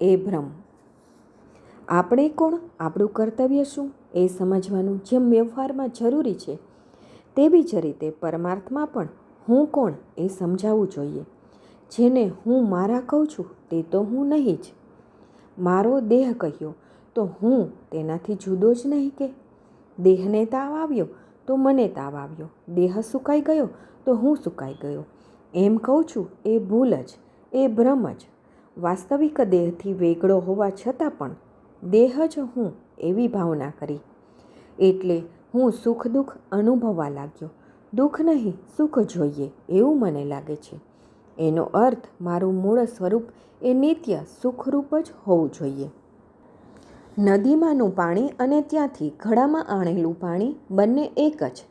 એ ભ્રમ. આપણે કોણ? આપણું કર્તવ્ય શું? એ સમજવાનું જેમ વ્યવહારમાં જરૂરી છે, તેવી જ રીતે પરમાર્થમાં પણ હું કોણ એ સમજાવવું જોઈએ. જેને હું મારા કહું છું, તે તો હું નહીં જ. મારો દેહ કહ્યો, તો હું તેનાથી જુદો જ નહીં કે? દેહને તાવ આવ્યો, તો મને તાવ આવ્યો. દેહ સુકાઈ ગયો, તો હું સુકાઈ ગયો. એમ કહું છું, એ ભૂલ જ, એ ભ્રમ જ. વાસ્તવિક દેહથી વેગળો હોવા છતાં પણ દેહ જ હું એવી ભાવના કરી. એટલે હું સુખ દુઃખ અનુભવવા લાગ્યો. દુઃખ નહીં, સુખ જોઈએ એવું મને લાગે છે. એનો અર્થ મારું મૂળ સ્વરૂપ એ નિત્ય સુખરૂપ જ હોવું જોઈએ. નદીમાંનું પાણી અને ત્યાંથી ઘડામાં આણેલું પાણી બંને એક જ.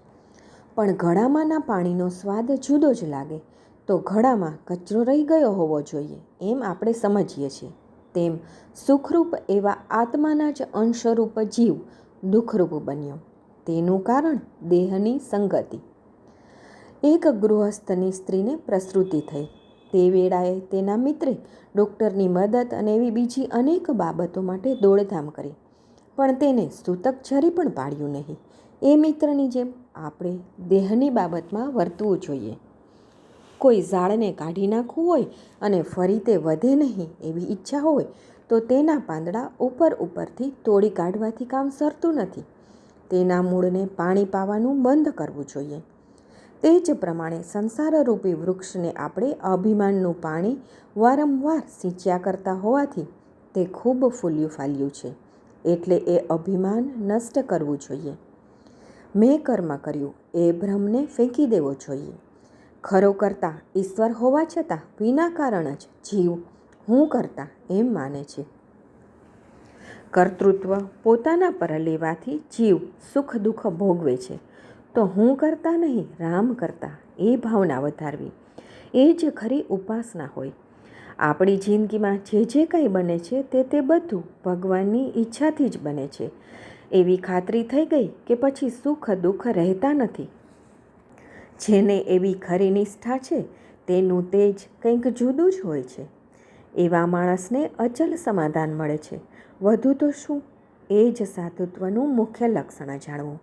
પણ ઘડામાંના પાણીનો સ્વાદ જુદો જ લાગે. તો ઘડામાં કચરો રહી ગયો હોવો જોઈએ એમ આપણે સમજીએ છીએ. તેમ સુખરૂપ એવા આત્માના જ અંશરૂપ જીવ દુઃખરૂપ બન્યો. તેનું કારણ દેહની સંગતિ. એક ગૃહસ્થની સ્ત્રીને પ્રસૃતિ થઈ. તે વેળાએ તેના મિત્રે ડૉક્ટરની મદદ અને એવી બીજી અનેક બાબતો માટે દોડધામ કરી. પણ તેને સૂતક જરી પણ પાડ્યું નહીં. એ મિત્રની જેમ આપણે દેહની બાબતમાં વર્તવું જોઈએ. કોઈ ઝાડને કાઢી નાખવું હોય અને ફરી તે વધે નહીં એવી ઈચ્છા હોય, તો તેના પાંદડા ઉપર ઉપરથી તોડી કાઢવાથી કામ સરતું નથી. તેના મૂળને પાણી પાવાનું બંધ કરવું જોઈએ. તે જ પ્રમાણે સંસારરૂપી વૃક્ષને આપણે અભિમાનનું પાણી વારંવાર સિંચ્યા કરતા હોવાથી તે ખૂબ ફૂલ્યું ફાલ્યું છે, એટલે એ અભિમાન નષ્ટ કરવું જોઈએ. મેં કર્મ કર્યું, એ ભ્રમને ફેંકી દેવો જોઈએ. ખરો કરતા ઈશ્વર હોવા છતાં વિના કારણ જ જીવ હું કરતા એમ માને છે. કર્તૃત્વ પોતાના પર લેવાથી જીવ સુખ દુઃખ ભોગવે છે. તો હું કરતા નહીં, રામ કરતા એ ભાવના વધારવી. એ જ ખરી ઉપાસના હોય. આપણી જિંદગીમાં જે જે કંઈ બને છે તે તે બધું ભગવાનની ઈચ્છાથી જ બને છે. એવી ખાતરી થઈ ગઈ કે પછી સુખ દુઃખ રહેતા નથી. જેને એવી ખરી નિષ્ઠા છે, તેનું તેજ કંઈક જુદું જ હોય છે. એવા માણસને અચલ સમાધાન મળે છે. વધુ તો શું? એ જ સાધુત્વનું મુખ્ય લક્ષણ જાણવું.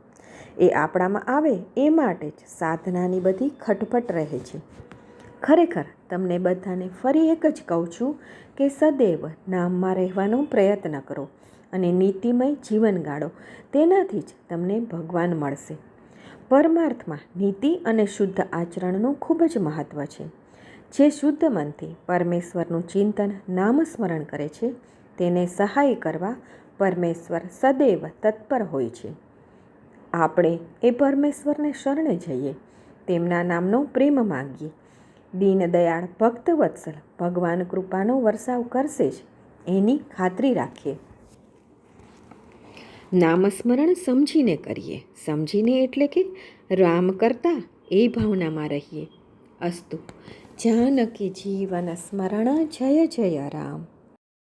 એ આપણામાં આવે એ માટે જ સાધનાની બધી ખટપટ રહે છે. ખરેખર, તમને બધાને ફરી એક જ કહું છું કે સદૈવ નામમાં રહેવાનો પ્રયત્ન કરો અને નીતિમય જીવન ગાળો તેનાથી જ તમને ભગવાન મળશે. પરમાર્થમાં નીતિ અને શુદ્ધ આચરણનું ખૂબ જ મહત્ત્વ છે. જે શુદ્ધ મનથી પરમેશ્વરનું ચિંતન નામસ્મરણ કરે છે, તેને સહાય કરવા પરમેશ્વર સદૈવ તત્પર હોય છે. આપણે એ પરમેશ્વરને શરણે જઈએ, તેમના નામનો પ્રેમ માગીએ. દીનદયાળ ભક્ત વત્સલ ભગવાન કૃપાનો વરસાવ કરશે જ, એની ખાતરી રાખીએ. નામસ્મરણ સમજીને કરીએ. સમજીને એટલે કે રામ કરતા એ ભાવનામાં રહીએ. અસ્તુ. જાનકી જીવન સ્મરણ જય જય રામ.